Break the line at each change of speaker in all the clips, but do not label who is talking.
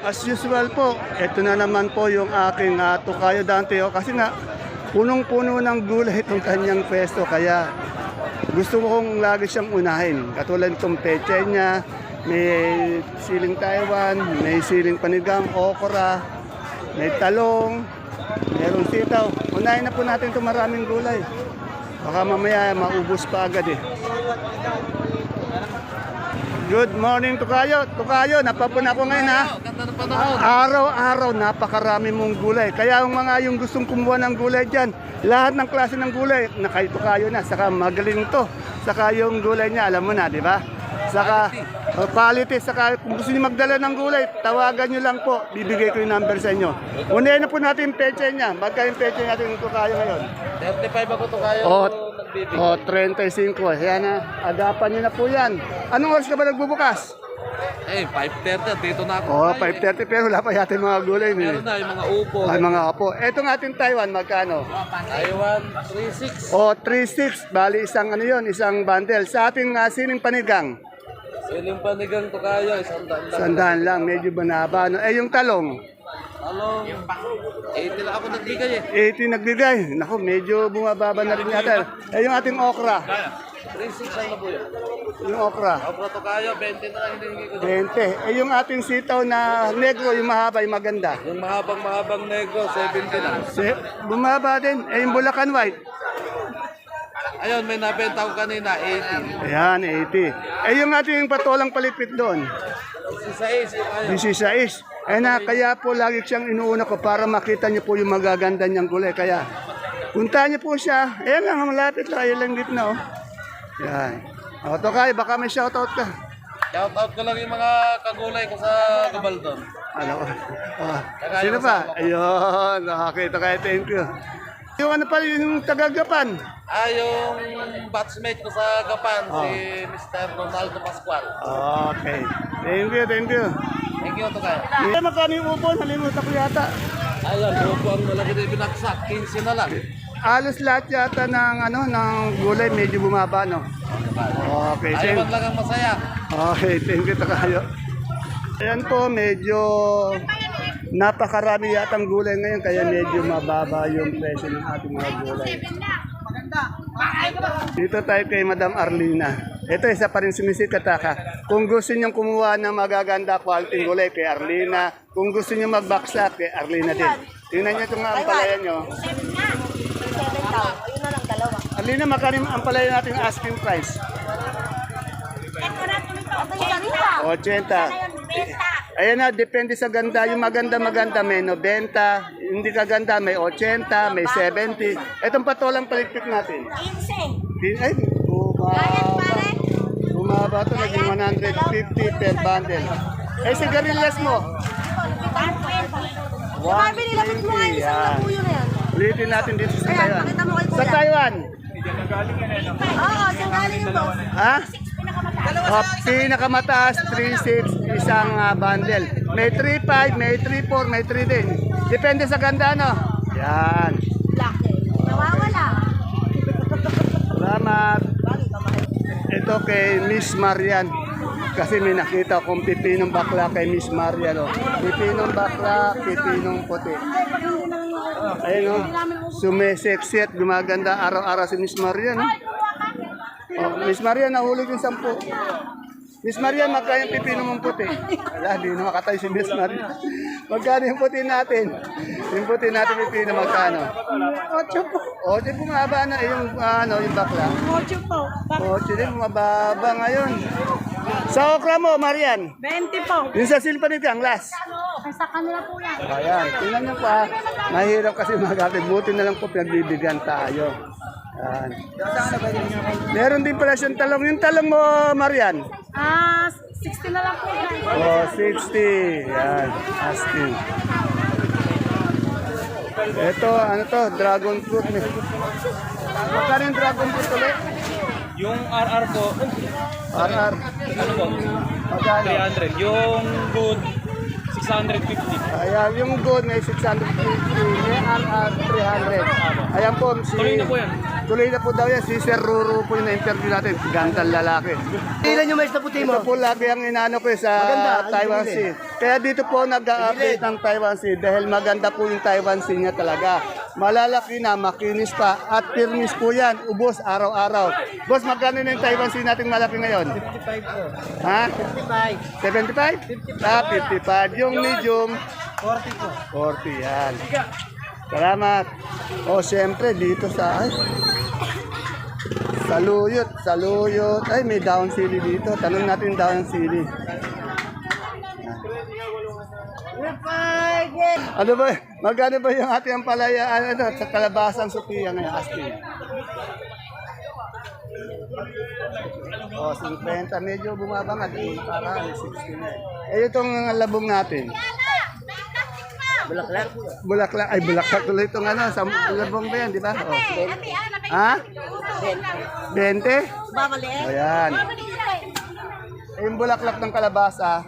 as usual po, ito na naman po yung aking uh, tukayo Dante. Oh, kasi nga, punong-puno ng gulay itong kanyang pwesto. Kaya gusto ko kong lagi siyang unahin. Katulad itong peche niya, may siling Taiwan, may siling panigang, okra, may talong, merong sitaw. Unahin na po natin itong maraming gulay. Baka mamaya maubos pa agad eh. Good morning, Tukayo. Tukayo, napapuna ko ngayon ha. Araw-araw, napakarami mong gulay. Kaya yung mga yung gustong kumuha ng gulay dyan, lahat ng klase ng gulay, nakay Tukayo na. Saka magaling to. Saka yung gulay niya, alam mo na, di ba? Saka uh, quality, saka kung gusto niyo magdala ng gulay, tawagan niyo lang po. Bibigay ko yung number sa inyo. Unahin na po natin yung peche niya. Magka yung peche natin yung Tukayo ngayon.
35 ako to kayo
O, o 35. Yan na. Agapan niyo na po yan. Anong oras ka ba nagbubukas?
Eh, 5.30, dito na ako.
O,
Ay,
5.30 pero wala pa yata yung mga gulay.
Meron
Eh.
na yung mga upo.
Ay mga apo. Etong ating Taiwan, magkano?
Taiwan, 3.6.
O, 3.6. Bali, isang ano yon isang bundle. Sa ating uh, sining panigang,
Siling panigang to kayo, isang daan lang.
sandaan lang, medyo banaba. No? Eh, yung talong,
Talong, 80 lang ako nagbigay eh.
80 nagbigay. Naku, medyo bumababa na rin yata. Eh, yung ating okra,
3.6 lang na po yun.
yung okra,
Ako to kayo, 20 na lang hinihingi ko.
20. Eh, yung ating sitaw na negro, yung mahaba, yung maganda.
Yung mahabang-mahabang negro, 70 lang.
Se, bumaba din. Eh, yung Bulacan White,
Ayun, may nabenta ko kanina, 80.
ayan, 80. Eh, yung ating patolang palipit doon,
Si Sais, yung kayo.
16. Eh na, kaya po lagi siyang inuuna ko para makita niyo po yung magaganda niyang gulay. Kaya, puntahan niyo po siya. Ayan lang, malapit lang. Ayan lang gitna, oh. Yan. O, to kay, baka may shoutout ka.
Shout out ko lang yung mga kagulay ko sa Gabaldon.
Ano? Oh. Sino pa? Ayun, nakakita kayo. Thank you. Yung ano pa, yung tagagapan.
Ah, yung batchmate ko sa Gapan,
Oh.
si Mr. Ronaldo Pascual.
Okay. Thank you, thank you.
Thank you, kayo.
Eh, magkano yung upo? Nalimutan ko yata.
Ayun, upo ang malaki na binaksak, 15 na lang.
Alos lahat yata ng, ano, ng gulay medyo bumaba, no? Okay, thank
Ayaw lang ang masaya.
Okay, thank you Takayo. Ayan po, medyo napakarami yatang gulay ngayon kaya medyo mababa yung presyo ng ating mga gulay. Dito tayo kay Madam Arlina. Ito isa pa rin sumisikat ka. Kung gusto niyo kumuha ng magaganda quality gulay kay Arlina, kung gusto niyo magbaksak kay Arlina din. Tingnan niyo itong ampalaya niyo. Arlina, magkano yung ampalaya natin asking price?
Ito yung kanina.
80. Ayan na, depende sa ganda. Yung maganda-maganda may 90, hindi kaganda may 80, may 70. Itong patolang palikpik natin.
Insane.
Di- Ay, bumaba. Bumaba to, naging 150 per bundle. Eh,
nila, ba't mo nga yung isang
Yan.
labuyo na yan?
Ulitin natin dito sa Taiwan. Sa. Taiwan,
Oo, saan galing yung boss?
ha? Oh, pinakamataas, 3.6 isang ah, bundle. May 3.5, may 3.4, may 3 din. Depende sa ganda, no? Yan.
Nawawala.
Salamat. Ito kay Miss Marian. Kasi may nakita akong pipinong bakla kay Miss Marian. Oh. Pipinong bakla, pipinong puti. Ayun oh. At gumaganda araw-araw si Miss Marian. Oh. Oh, Miss Marian, nahulog yung sampu. Miss Marian, magkano yung pipino mong puti? Wala, di na makatayo si Miss Marian. Magkano yung puti natin? Yung puti natin pipino, magkano? Ocho po. Ocho, bumaba na yung, ano, yung bakla.
Ocho po.
Ocho din, mababa ngayon. Sa okra mo, Marian.
20 po.
Yung sa silpanit ang last.
Sa kanila po yan.
Ayan, tingnan nyo pa. Mahirap kasi magkakit. Buti na lang po pinagbibigyan tayo. Ayan. Meron din pala siyang talong. Yung talong mo, Marian.
Ah, 60 na lang po yan.
Oh, 60. Yan, asking. Ito, ano to, dragon fruit. May. Magkano yung dragon fruit ulit?
Yung RR po,
RR.
ano po,
Magkano?
300. Yung good, 650.
Ayan, yung good may 650, may RR 300. Ayan po, si...
Tuloy na po yan.
Tuloy na po daw yan. Si Sir Ruru po yung na-interview natin. Gandang lalaki.
Ilan yung mais na puti mo?
Ito po lagi ang inaano ko eh, sa
Maganda,
Taiwan. Sea. Kaya dito po nag-update ng Taiwan Sea dahil maganda po yung Taiwan Sea niya talaga. Malalaki na, makinis pa at firmis po yan. Ubos araw-araw. Boss, magkano na yung Taiwan Sea natin malaki ngayon?
55 po.
Ha? 75?
55.
Ah, 55. Yung medium,
40 po.
40 yan. Salamat. O, siyempre, dito sa... Ay, saluyot, saluyot. Ay, may down sili dito. Tanong natin down sili. Ano ba? Magkano ba yung ating ampalaya ano, sa kalabasang Sophia ngayon? Asking. O, 50. Medyo bumabangad. Parang 60 na eh. Eh, itong labong natin.
Bulaklak.
Bulaklak, ay bulaklak tuloy itong ano, sa labong ba yan, di ba? Oh. Ha? 20?
Babalik.
O yan. Eh, yung bulaklak ng kalabasa,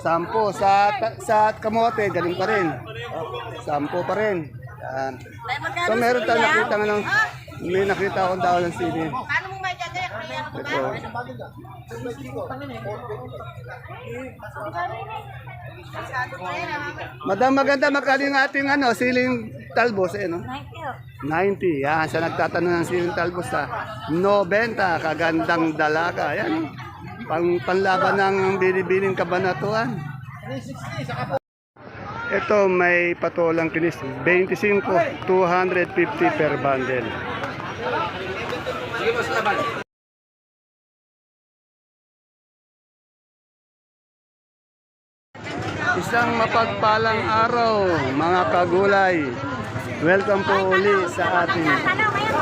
10. Sa, sa kamote, ganun pa rin. 10 pa rin. Yan. So meron tayong nakita nga ng, may nakita akong daw ng sili.
Paano mo may gagaya?
Ito. Madam, maganda magkano yung ating ano, siling talbos eh, no? 90. Yan, sa nagtatanong ng siling talbos sa 90. Kagandang dalaga. Yan. Pang panlaban ng binibining kabanatuan. Ito may patolang kinis. 25, 250 per bundle. Isang mapagpalang araw, mga kagulay. Welcome po uli sa ating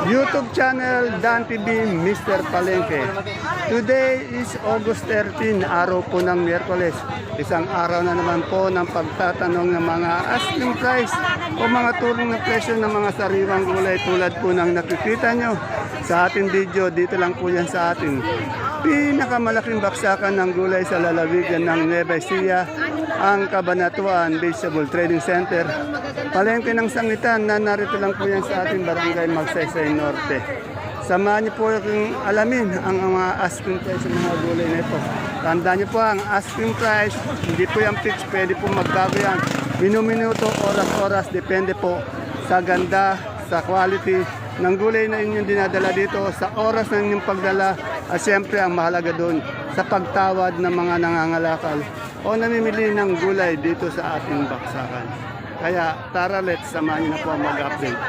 YouTube channel Dan TV Mr. Palengke. Today is August 13, araw po ng Miyerkules. Isang araw na naman po ng pagtatanong ng mga asking price o mga turong na presyo ng mga sariwang gulay tulad po ng nakikita nyo sa ating video. Dito lang po yan sa ating pinakamalaking baksakan ng gulay sa lalawigan ng Nueva Ecija, ang Cabanatuan Vegetable Trading Center. Palengke ng sangitan na narito lang po yan sa ating barangay Magsaysay Norte. Samahan niyo po yung alamin ang mga asking price ng mga gulay na ito. Tandaan niyo po ang asking price, hindi po yung fix, pwede po magbago yan. Minuminuto, oras-oras, depende po sa ganda, sa quality ng gulay na inyong dinadala dito, sa oras ng inyong pagdala, at siyempre ang mahalaga doon sa pagtawad ng mga nangangalakal o namimili ng gulay dito sa ating baksakan. Kaya tara let's samahan niyo na po mag-update.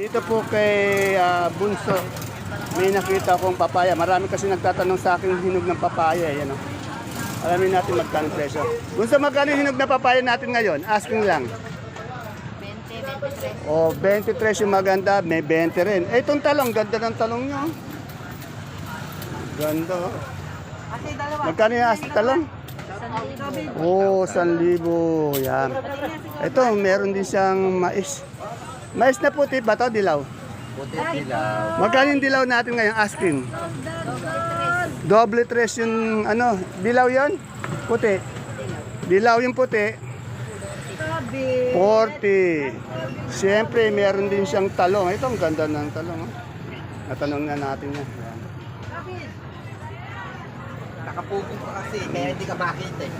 Dito po kay ah, Bunso, may nakita akong papaya. Marami kasi nagtatanong sa akin hinog ng papaya. Yan, oh. Alamin natin magkano presyo. Bunso, magkano hinog na papaya natin ngayon? Asking lang.
20, 23.
O, 23 yung maganda, may 20 rin. Eh, itong talong, ganda ng talong nyo. Ganda. oh. Magkano yung asking talong? Oo, oh, 1,000. Yan. Ito, meron din siyang mais. Mais na puti ba to Dilaw?
Puti dilaw.
Magkano yung dilaw natin ngayon asking? Doble tres yung ano, dilaw yon? Puti. Dilaw yung puti. 40. Siyempre, meron din siyang talong. Ito, ang ganda ng talong. Oh. Natanong na natin yan. Yan.
Nakapugong pa kasi, kaya hindi ka makita eh.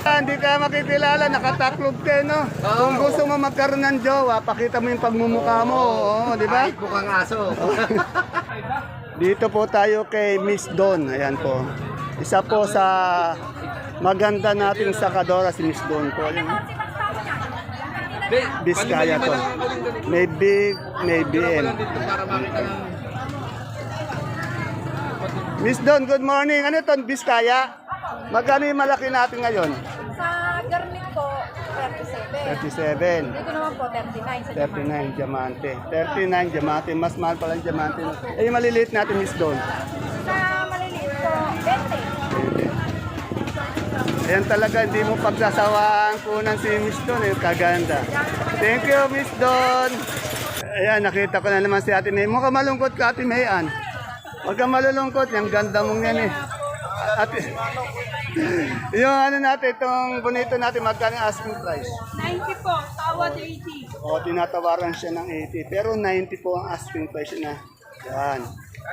Ah, Hindi ka makikilala, nakataklog ka, no? Kung gusto mo magkaroon ng jowa, pakita mo yung pagmumukha mo, oh, di ba?
Kahit mukhang aso.
Dito po tayo kay Miss Don. Ayan po. Isa po sa maganda nating sakadora si Miss Don. Ayan. Biskaya po. May big, may BM. Miss Don, good morning. Ano ito? Biskaya? Magkano yung malaki natin ngayon?
Sa garlic po, 37.
37.
Dito naman po, 39 sa
39 diamante. 39 diamante. Mas mahal pala yung diamante. Eh, yung maliliit natin, Miss Don.
Sa maliliit po, 20.
Ayan talaga, hindi mo pagsasawaan kunan si Miss Don. Eh, kaganda. Thank you, Miss Don. Ayan, nakita ko na naman si Ate May. Mukhang malungkot ka, Ate May, an. Huwag kang malulungkot. Yung ganda mong yan eh. At, yung ano natin, itong bonito natin, magkano asking price?
90 po, tawad 80.
O, tinatawaran siya ng 80. Pero 90 po ang asking price na. Yan.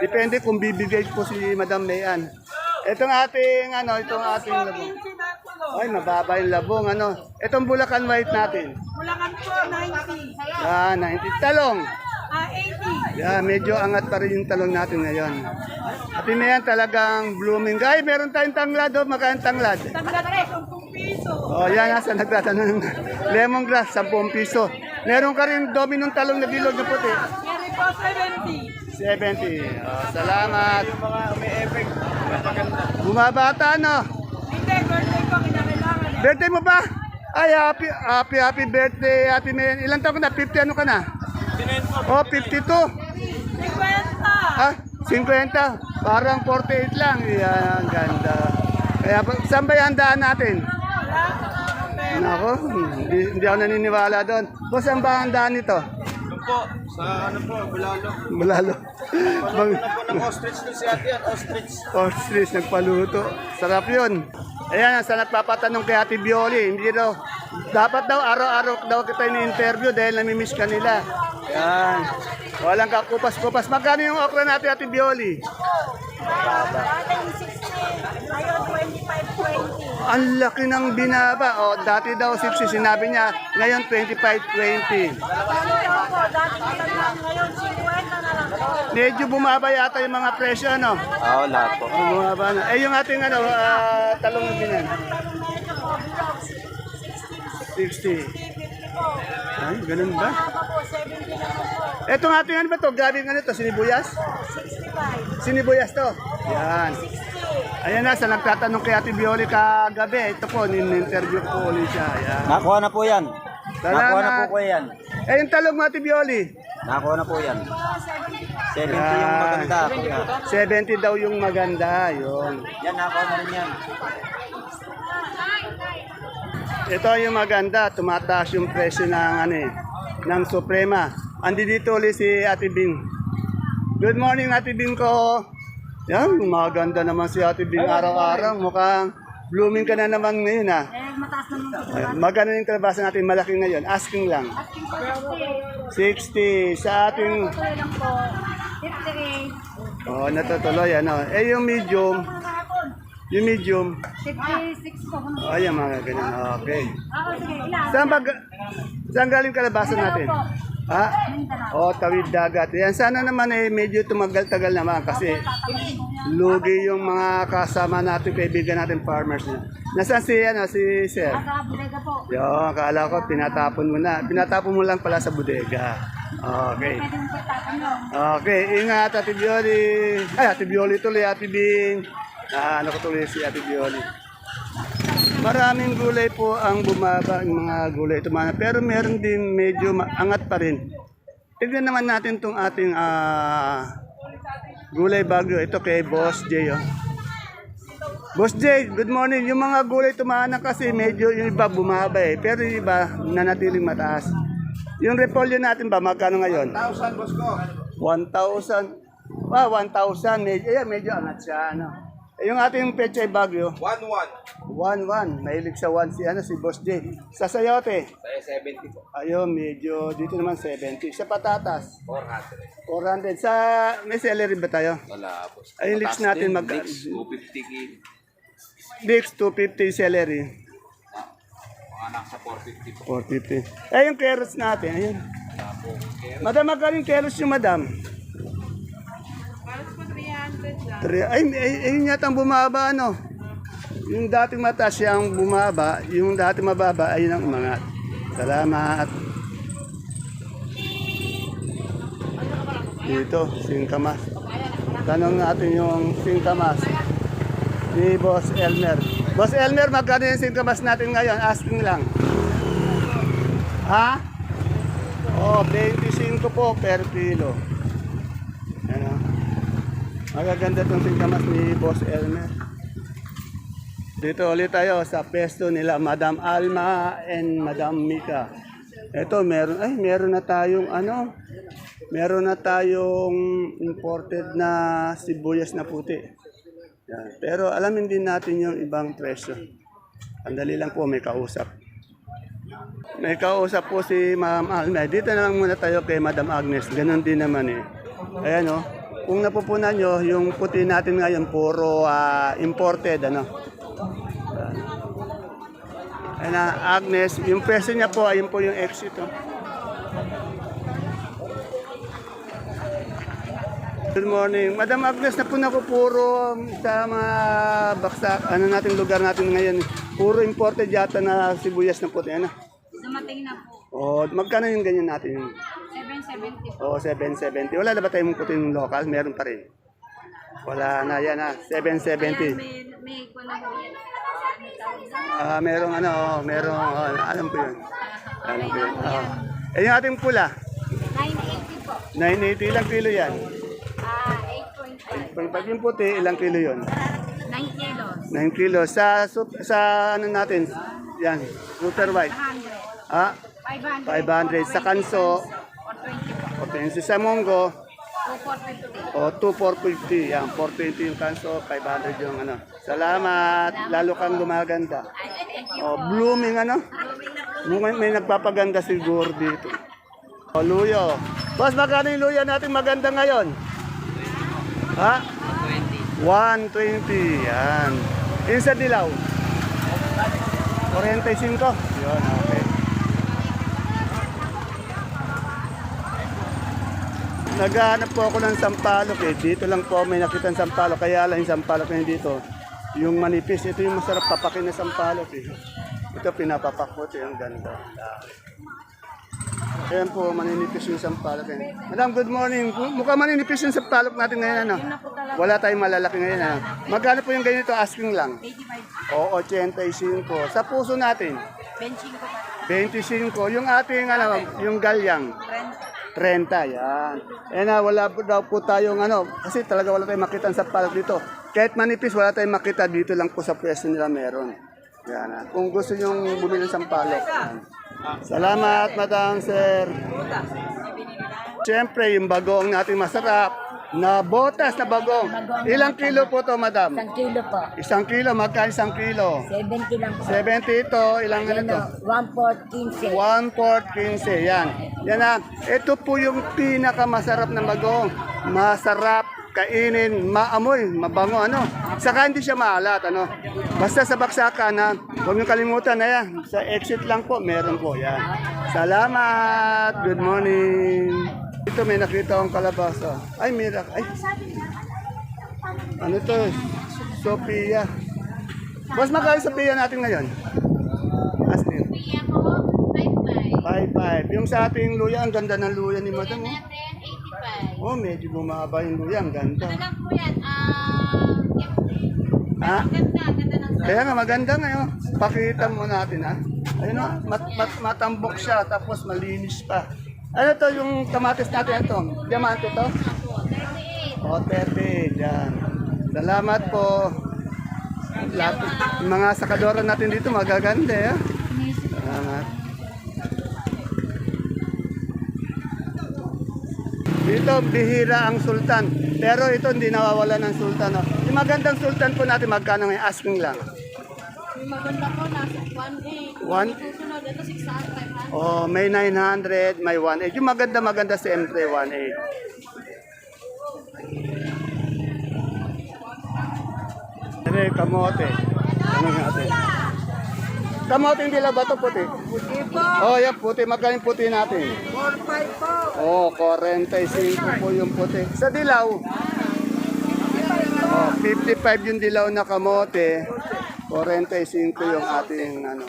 Depende kung bibigay po si Madam Mayan. Itong ating, ano, itong ating labong. Ay, mababa yung labong, ano. Itong Bulacan White natin.
Bulacan po, 90.
Yan, 90. Talong.
Ah, 80.
Yan, medyo angat pa rin yung talong natin ngayon. At yun na yan talagang blooming. Ay, meron tayong tanglad, oh. Magkano tanglad?
Tanggal rin, 10 piso.
Oh, yan nasa nagtatanong. Lemongrass, 10 piso. Meron ka rin dominong talong na bilog na puti.
Meron po, 70.
70. Oh, salamat. Bumabata, no?
Hindi, birthday ko, kinakailangan.
Birthday mo ba? Ay, happy, happy, happy birthday, Ate Mayan. Ilan taon ka na? 50 ano ka na? Oh, 52.
50.
Ah, 50. Parang 48 lang. Yan, ganda. Kaya, pa- saan ba yung handaan natin? Nako, hindi, hindi ako naniniwala doon. Boss, saan ba ang handaan nito?
Doon po, sa ano po, Bulalo.
Malalo. Bang,
Po ng ostrich doon si ate yan, ostrich.
ostrich, nagpaluto. Sarap yun. Ayan, sa nagpapatanong kay Ate Bioli, hindi daw, dapat daw araw-araw daw kita ni-interview dahil namimiss ka nila. Yan. Walang kakupas-kupas. Magkano yung okra natin, Ate Bioli?
Dating 60, ngayon 25-20.
Ang laki ng binaba. O, dati daw 60, sinabi niya, ngayon 25-20.
Ano daw po, dating ilan lang, ngayon 50 na lang po.
Medyo bumaba yata yung mga presyo, ano?
Oo, lahat po.
Bumaba na. Eh, yung ating ano, ah, talong na binan.
Talong medyo po, bilog,
60.
60, 50 po.
Ay, ganun ba?
Tama po, 70 naman po.
Etong ating ano ba to? Gabing ano to? Sinibuyas?
65,
Sinibuyas to. Yan.
60.
Ayan na, sa nagtatanong kay Ate Bioli kagabi, ito po, nin-interview ko ulit siya. Yan.
Nakuha na po yan. Nakuha na po
Salamat.
ko yan.
Eh, yung talong mo, Ate Bioli.
Nakuha na po yan. 70 yung
Yan.
maganda.
70 daw yung maganda. Yun.
Yan, nakuha na rin yan.
Ito yung maganda, tumataas yung presyo ng ano eh, ng Suprema. Andi dito ulit si Ate Bing. Good morning Ate Bing ko. Yan, maganda naman si Ate Bing araw-araw. Mukhang blooming ka na naman ngayon ah.
Eh, mataas naman po.
Magkano yung kalabasa natin malaki ngayon? Asking lang.
Asking po 60.
60 sa ating
Tuloy lang po, 50.
oh, natutuloy ano. Eh yung medium, yung medium,
56 po.
oh, yung mga ganun. Okay.
Ako, sige, ilan?
Saan ba saan galing kalabasa natin? Ha? Oh, tawid dagat. Yan sana naman eh medyo tumagal-tagal naman kasi lugi yung mga kasama natin, kaibigan natin farmers niya. Nasaan si ano si Sir?
Sa bodega po.
Yo, akala ko pinatapon mo na. Pinatapon mo lang pala sa bodega. Okay. Okay, ingat Ate Bioli. Ay, Ate Bioli tuloy, Ate Bing. Ah, ano ko tuloy si Ate Bioli. Maraming gulay po ang bumaba, yung mga gulay tumana. Pero meron din medyo angat pa rin. Tignan naman natin tong ating ah, gulay bagyo. Ito kay Boss J. Oh. Boss J, good morning. Yung mga gulay tumana kasi medyo yung iba bumaba eh. Pero yung iba nanatiling mataas. Yung repolyo natin ba, magkano ngayon?
1,000, boss ko.
1,000. Ah, 1,000. Medyo, ayan, medyo angat siya. Ano. Yung ating pechay bagyo,
1,100.
1,1. Mahilig sa 1 si, ano, si Boss J. Sa sayote,
Saya 70 po.
ayun, medyo, dito naman 70. Sa patatas,
400.
400. Sa, may celery ba tayo?
Wala, boss.
Ay, yung leeks natin mag...
250 kg.
Leeks, 250 celery.
Mga nasa 450 po.
450. Eh, yung carrots natin, ayun. Madam, magkano yung carrots yung madam? Three, ay, ay, ayun yata ang bumaba, ano? Yung dating mataas siyang bumaba, yung dating mababa, ayun ang umangat. Salamat. Dito, singkamas. Tanong natin yung singkamas ni Boss Elmer. Boss Elmer, magkano yung singkamas natin ngayon? Asking lang. Ha? Oh, 25 po per kilo. Magaganda itong singkamas ni Boss Elmer. Dito ulit tayo sa pesto nila Madam Alma and Madam Mika. Ito meron ay meron na tayong ano? Meron na tayong imported na sibuyas na puti. Yan. Pero alamin din natin yung ibang presyo. Andali lang po, may kausap. May kausap po si Ma'am Alma. Dito na lang muna tayo kay Madam Agnes. Ganon din naman eh. Ayan o. Kung napupunan nyo, yung puti natin ngayon, puro ah, imported. Ano? Ayan na, Agnes. Yung presyo niya po, ayun po yung exit. Oh. Good morning. Madam Agnes, na po na ko puro sa mga baksak, ano natin lugar natin ngayon. Puro imported yata na sibuyas na puti. Ano?
Dumating na po.
O, magkano yung ganyan natin?
770
O,
po.
770. Wala na ba tayong puting local? Meron pa rin. Wala na, yan ha. 770.
May, may po yan.
Ah, merong ano, oh, merong, oh, alam ko yun. Alam ko yun. Oh. Eh, yung ating pula,
980 po.
980, ilang kilo yan?
Ah, 8.5.
Pag yung puti, ilang kilo yun?
9 kilos.
9 kilo. Sa, sup- sa ano natin, yan, super white.
100.
Ah, 500.
500.
Sa kanso,
Or 20 po.
o sa monggo,
250.
o 2,450. Yan, 420 yung kanso, 500 yung ano. Salamat. Lalo kang gumaganda. O, blooming ano? May, may nagpapaganda siguro dito. O, luyo. Boss, magkano yung luyo natin maganda ngayon? Ha? 120. Yan. Yung sa dilaw? 45. Yun, okay. Naghahanap po ako ng sampalok eh. Dito lang po may nakita ng sampalok. Kaya lang yung sampalok na dito. Yung manipis. Ito yung masarap papakin na sampalok eh. Ito pinapapak po. Ito yung ganda. Ayan po, maninipis yung sampalok. eh. Madam, good morning. Mukhang maninipis yung sampalok natin ngayon. Ano? Wala tayong malalaki ngayon. Ano? Magkano po yung ganito? Asking lang.
85.
O, 85. Sa puso natin,
Benching ko pa.
25. Yung ating, ano, yung galyang. 30, yan. Eh na, wala po daw po tayong ano, kasi talaga wala tayong makita sa palak dito. Kahit manipis, wala tayong makita dito lang po sa pwesto nila meron. Yan ah. Kung gusto nyo bumili ng sampalok. Yan. Salamat, Madam Sir. Siyempre, yung bagong natin masarap na botas na bagong. Ilang kilo po to, Madam?
Isang kilo po.
Isang kilo, magkano isang kilo?
70 lang po.
70 ito, ilang ano to?
Ano, 1 port 15.
1 port 15, yan. Yan na. Ito po yung pinakamasarap na bagong. Masarap, kainin, maamoy, mabango, ano. Saka hindi siya maalat, ano. Basta sa baksakan, na huwag niyo kalimutan na yan. Sa exit lang po, meron po, yan. Salamat! Good morning! Ito may nakita akong kalabasa. Ay, mira. Ay. Ano to? Sophia. Boss, magkano Sophia natin ngayon? Asin.
Kuya ko, 55.
5-5. Yung sa ating luya, ang ganda ng luya ni Madam. Oh,
85.
oh medyo bumaba yung luya. Ang ganda.
Ano lang po yan? Ah,
Ha?
ganda, ganda ng
Kaya nga, maganda ngayon. Pakita mo natin, ha? Ayun, oh, mat, mat, matambok siya, tapos malinis pa. Ano to yung kamatis natin ito? Diamante to? O, 30. Yan. Salamat po. Lahat, mga sakadora natin dito, magaganda, ha? Salamat. Dito, bihira ang sultan. Pero ito, hindi nawawala ng sultan. No? Yung magandang sultan po natin, magkano ngayon? Asking lang.
Maganda po, nasa 1.8.
One?
Susunod, ito 600, 500.
Oh, may 900, may 18. Yung maganda maganda siyempre 18. Ere, kamote. Ano natin? Kamote hindi lang ba ito puti? Puti po. Oh, yan puti. Magkano yung puti natin? 45 po. Oh, 45 po yung puti. Sa dilaw? Oh, 55 yung dilaw na kamote. 45 yung ating ano.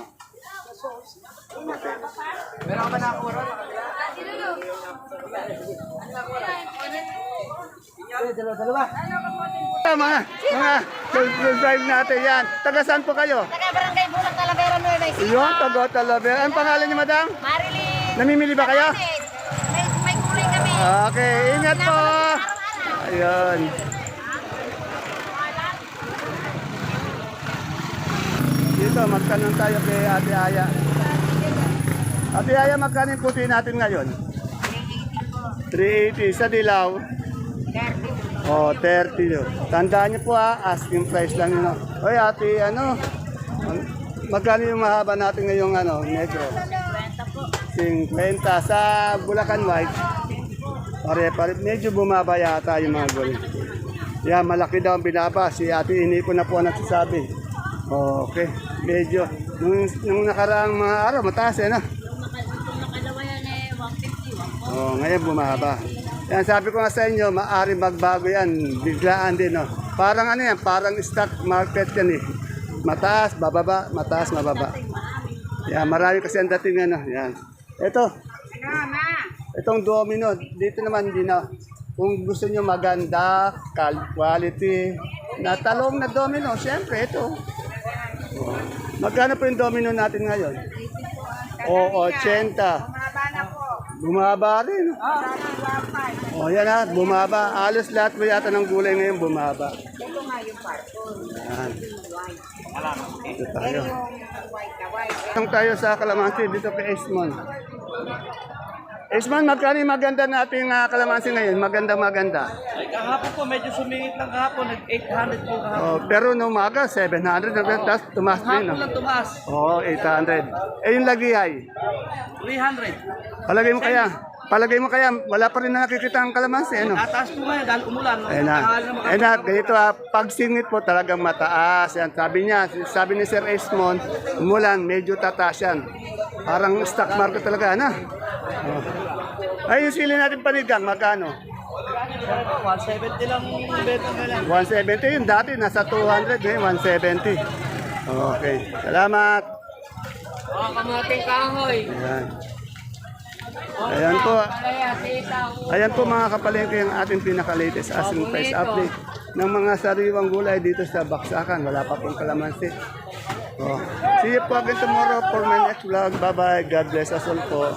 Tama, mga subscribe natin yan. Taga saan po kayo?
Taga Barangay Bunak Talavera Nueva Ecija.
Iyon, taga Talavera. Ang pangalan niyo, madam?
Marilyn.
Namimili ba kayo?
May, may kulay kami.
Okay, ingat po. Ayun. Dito, magtanong tayo kay Ate Aya. Ate Aya, magkano yung puti natin ngayon? 380 sa dilaw. Oh, 30 yun. Tandaan niyo po ha, asking price lang yun. oh. Oy, ate, ano, magkano yung mahaba natin ngayong ano, negro? 50 sa Bulacan White. Pare, pare, medyo bumaba yata yung mga gulay. Yan, malaki daw ang binaba. Si ate ini ko na po ang nagsasabi. Okay, medyo. Nung, nung nakaraang mga araw, mataas eh, no?
Nakalawa yan 150.
Oh, ngayon bumaba. Yan, sabi ko nga sa inyo, maaari magbago yan. Biglaan din, no? Parang ano yan, parang stock market yan eh. Mataas, bababa, mataas, mababa. Yan, marami kasi ang dating ano. Yan. Ito. Itong domino, dito naman din na. Kung gusto nyo maganda, quality, na talong na domino, syempre ito. Magkano po yung domino natin ngayon? O, 80.
Maba na po.
Bumaba rin.
Oh,
yan ha, bumaba. Alos lahat po yata ng gulay ngayon bumaba.
Ito nga yung parton.
Yan. Ito tayo. Itong tayo sa Kalamansi dito kay Esmond. Esmond, magkano yung maganda nating uh, Kalamansi ngayon? Maganda, maganda.
Ay, kahapon po, medyo sumingit lang kahapon. Nag-800 po kahapon.
Oh, pero nung umaga, 700. Tapos tumaas din.
Kahapon lang tumaas.
Oo, oh, 800. Eh, yung lagiyay.
300.
Palagay mo kaya, palagay mo kaya, wala pa rin na nakikita ang kalamansi, ano?
Tataas po ngayon dahil umulan.
Ayun na. Ayun na, ganito ha, pag singit po talagang mataas. Yan, sabi niya, sabi ni Sir Esmond, umulan, medyo tataas yan. Parang stock market talaga, ano? Oh. Ay, yung sili natin panigang, magkano?
170 lang beta nila.
170 yun, dati nasa 200, ngayon 170. Okay, salamat.
Oh, kamating kahoy.
Ayan. Ayan po. Ayan po mga kapalengke yung ating pinaka-latest asking price update ng mga sariwang gulay dito sa Baksakan. Wala pa pong kalamansi. Oh. See you po again tomorrow for my next vlog. Bye-bye. God bless us all po.